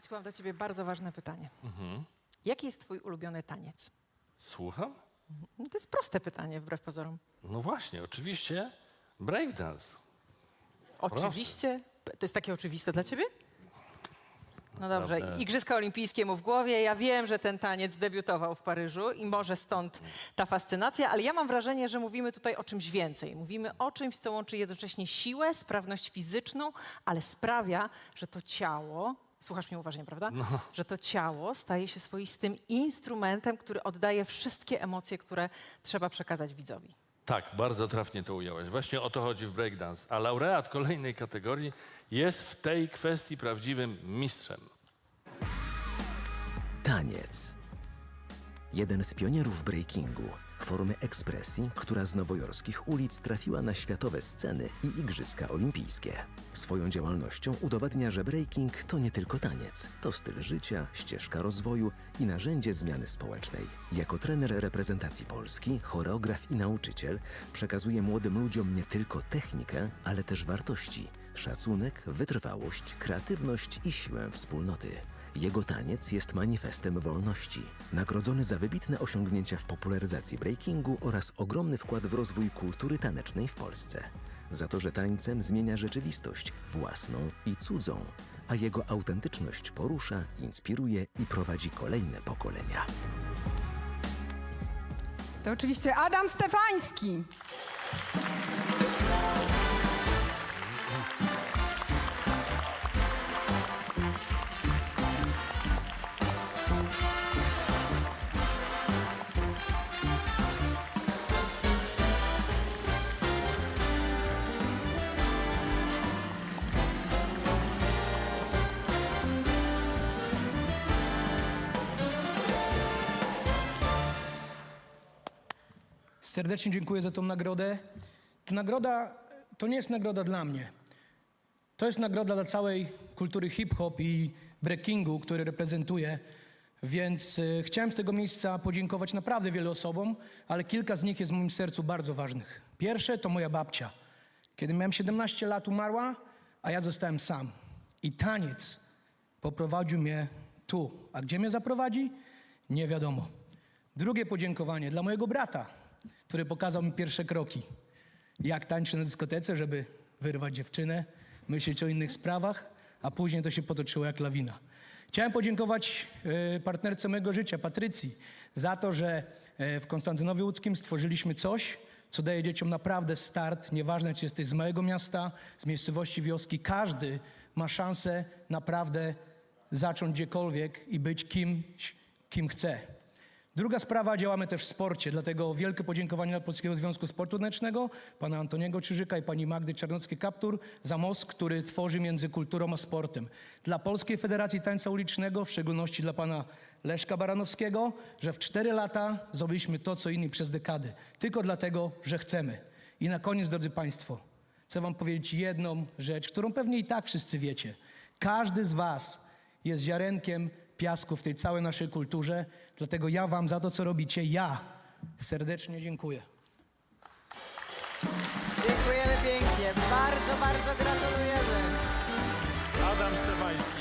Maćku, mam do ciebie bardzo ważne pytanie. Jaki jest twój ulubiony taniec? Słucham? No to jest proste pytanie, wbrew pozorom. No właśnie, oczywiście breakdance. Oczywiście. To jest takie oczywiste dla ciebie? No dobrze, Naprawdę. Igrzyska Olimpijskie mu w głowie. Ja wiem, że ten taniec debiutował w Paryżu i może stąd ta fascynacja, ale ja mam wrażenie, że mówimy tutaj o czymś więcej. Mówimy o czymś, co łączy jednocześnie siłę, sprawność fizyczną, ale sprawia, że to ciało, słuchasz mnie uważnie, prawda? Że to ciało staje się swoistym instrumentem, który oddaje wszystkie emocje, które trzeba przekazać widzowi. Tak, bardzo trafnie to ująłeś. Właśnie o to chodzi w breakdance. A laureat kolejnej kategorii jest w tej kwestii prawdziwym mistrzem. Taniec. Jeden z pionierów breakingu, formy ekspresji, która z nowojorskich ulic trafiła na światowe sceny i Igrzyska Olimpijskie. Swoją działalnością udowadnia, że breaking to nie tylko taniec, to styl życia, ścieżka rozwoju i narzędzie zmiany społecznej. Jako trener reprezentacji Polski, choreograf i nauczyciel przekazuje młodym ludziom nie tylko technikę, ale też wartości, szacunek, wytrwałość, kreatywność i siłę wspólnoty. Jego taniec jest manifestem wolności. Nagrodzony za wybitne osiągnięcia w popularyzacji breakingu oraz ogromny wkład w rozwój kultury tanecznej w Polsce. Za to, że tańcem zmienia rzeczywistość własną i cudzą, a jego autentyczność porusza, inspiruje i prowadzi kolejne pokolenia. To oczywiście Adam Stefański. Serdecznie dziękuję za tą nagrodę. Ta nagroda to nie jest nagroda dla mnie. To jest nagroda dla całej kultury hip-hop i breakingu, który reprezentuję. Więc y, chciałem z tego miejsca podziękować naprawdę wielu osobom, ale kilka z nich jest w moim sercu bardzo ważnych. Pierwsze to moja babcia. Kiedy miałem 17 lat umarła, a ja zostałem sam. I taniec poprowadził mnie tu. A gdzie mnie zaprowadzi? Nie wiadomo. Drugie podziękowanie dla mojego brata, który pokazał mi pierwsze kroki. Jak tańczyć na dyskotece, żeby wyrwać dziewczynę, myśleć o innych sprawach, a później to się potoczyło jak lawina. Chciałem podziękować e, partnerce mojego życia, Patrycji, za to, że e, w Konstantynowie Łódzkim stworzyliśmy coś, co daje dzieciom naprawdę start. Nieważne, czy jesteś z małego miasta, z miejscowości wioski, każdy ma szansę naprawdę zacząć gdziekolwiek i być kimś, kim chce. Druga sprawa, działamy też w sporcie, dlatego wielkie podziękowanie dla Polskiego Związku Sportu Tanecznego, pana Antoniego Czyżyka i pani Magdy Czarnockiej-Kaptur za most, który tworzy między kulturą a sportem. Dla Polskiej Federacji Tańca Ulicznego, w szczególności dla pana Leszka Baranowskiego, że w cztery lata zrobiliśmy to, co inni przez dekady. Tylko dlatego, że chcemy. I na koniec, drodzy państwo, chcę wam powiedzieć jedną rzecz, którą pewnie i tak wszyscy wiecie. Każdy z was jest ziarenkiem piasku w tej całej naszej kulturze, dlatego ja wam za to, co robicie, ja serdecznie dziękuję. Dziękujemy pięknie. Bardzo, bardzo gratulujemy. Adam Stefański.